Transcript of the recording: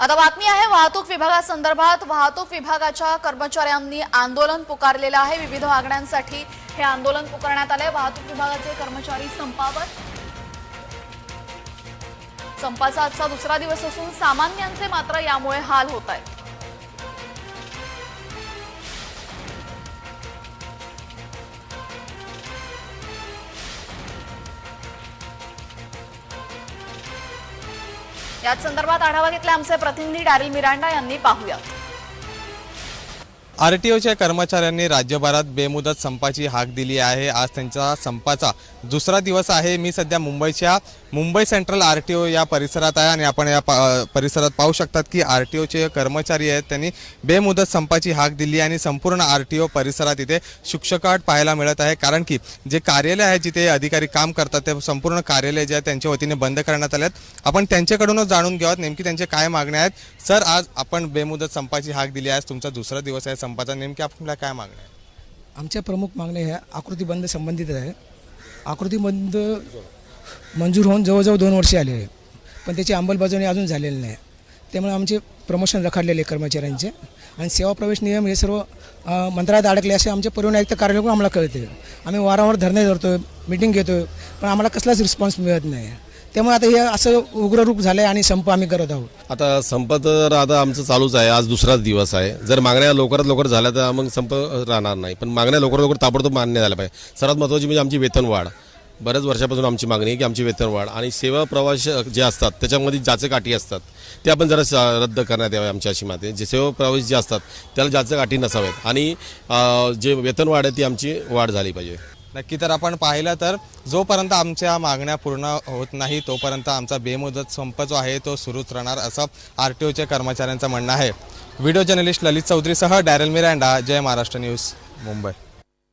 आता बातमी आहे वाहतूक विभागासंदर्भात वाहतूक विभागाच्या कर्मचाऱ्यांनी आंदोलन पुकारलेलं आहे. विविध मागण्यांसाठी हे आंदोलन पुकारण्यात आले वाहतूक विभागाचे कर्मचारी संपावर. संपाचा आजचा दुसरा दिवस असून सामान्यांचे मात्र यामुळे हाल होत आहेत. याच संदर्भात आढावा घेतला आमचे प्रतिनिधी डॅरिल मिरांडा यांनी. पाहूयात आर टी ओच्या कर्मचाऱ्यांनी राज्यभरात बेमुदत संपाची हाक दिली आहे. आज त्यांचा संपाचा दुसरा दिवस आहे. मी सध्या मुंबईच्या Mumbai central R T O या परिसरात आहे आणि आपण या परिसरात पाहू शकतात की आर टी ओचे कर्मचारी आहेत. त्यांनी बेमुदत संपाची हाक दिली आणि संपूर्ण आर टी ओ परिसरात इथे शुकशकाट पाहायला मिळत आहे. कारण की जे कार्यालय आहे जिथे अधिकारी काम करतात ते संपूर्ण कार्यालय जे आहे त्यांच्या वतीने बंद करण्यात आले आहेत आपण त्यांच्याकडूनच जाणून घ्यावं नेमकी त्यांचे काय मागण्या आहेत. सर आज आपण बेमुदत संपाची हाक दिली आहे. तुमचा दुसरा दिवस आहे. संपाचा नेमकी आपल्या काय मागण्या आहे? आमच्या प्रमुख मागण्या ह्या आकृतीबंद संबंधित आहे. आकृतीबंद मंजूर होऊन जवळजवळ दोन वर्षे आले आहे. पण त्याची अंमलबजावणी अजून झालेली नाही. त्यामुळे आमचे प्रमोशन रखडलेले आहे कर्मचाऱ्यांचे. आणि सेवा प्रवेश नियम हे सर्व अ, मंत्रालयात अडकले असे आमच्या परिवहन आयुक्त कार्यालयाकडून आम्हाला कळते. आम्ही वारंवार धरणे धरतो मीटिंग घेतो पण आम्हाला कसलाच रिस्पॉन्स मिळत नाही. त्यामुळे आता हे असं उग्र रूप झालं आहे आणि संप आम्ही करत आहोत. आता संप तर आता आमचं चालूच आहे. आज दुसराच दिवस आहे. जर मागण्या लवकरात लवकर झाल्या तर मग संप राहणार नाही. पण मागण्या लवकरात लवकर ताबडतोब मान्य झाल्या पाहिजे. सर्वात महत्त्वाची म्हणजे आमची वेतनवाढ बऱ्याच वर्षापासून आमची मागणी आहे की आमची वेतनवाढ आणि सेवा प्रवास जे असतात त्याच्यामध्ये जाचे काठी असतात ते आपण जरा स- रद्द करण्यात यावे आमच्या अशी माते जे सेवा प्रवास जे असतात त्याला जाचे काठी नसावेत. आणि जे वेतनवाढ आहे ती आमची वाढ झाली पाहिजे. नक्की तर आपण पाहिलं तर जोपर्यंत आमच्या मागण्या पूर्ण होत नाही तोपर्यंत आमचा बेमुदत संप जो आहे तो सुरूच राहणार असं आर टी ओच्या कर्मचाऱ्यांचं म्हणणं आहे. व्हिडिओ जर्नलिस्ट ललित चौधरीसह डॅरल मिरांडा जय महाराष्ट्र न्यूज मुंबई.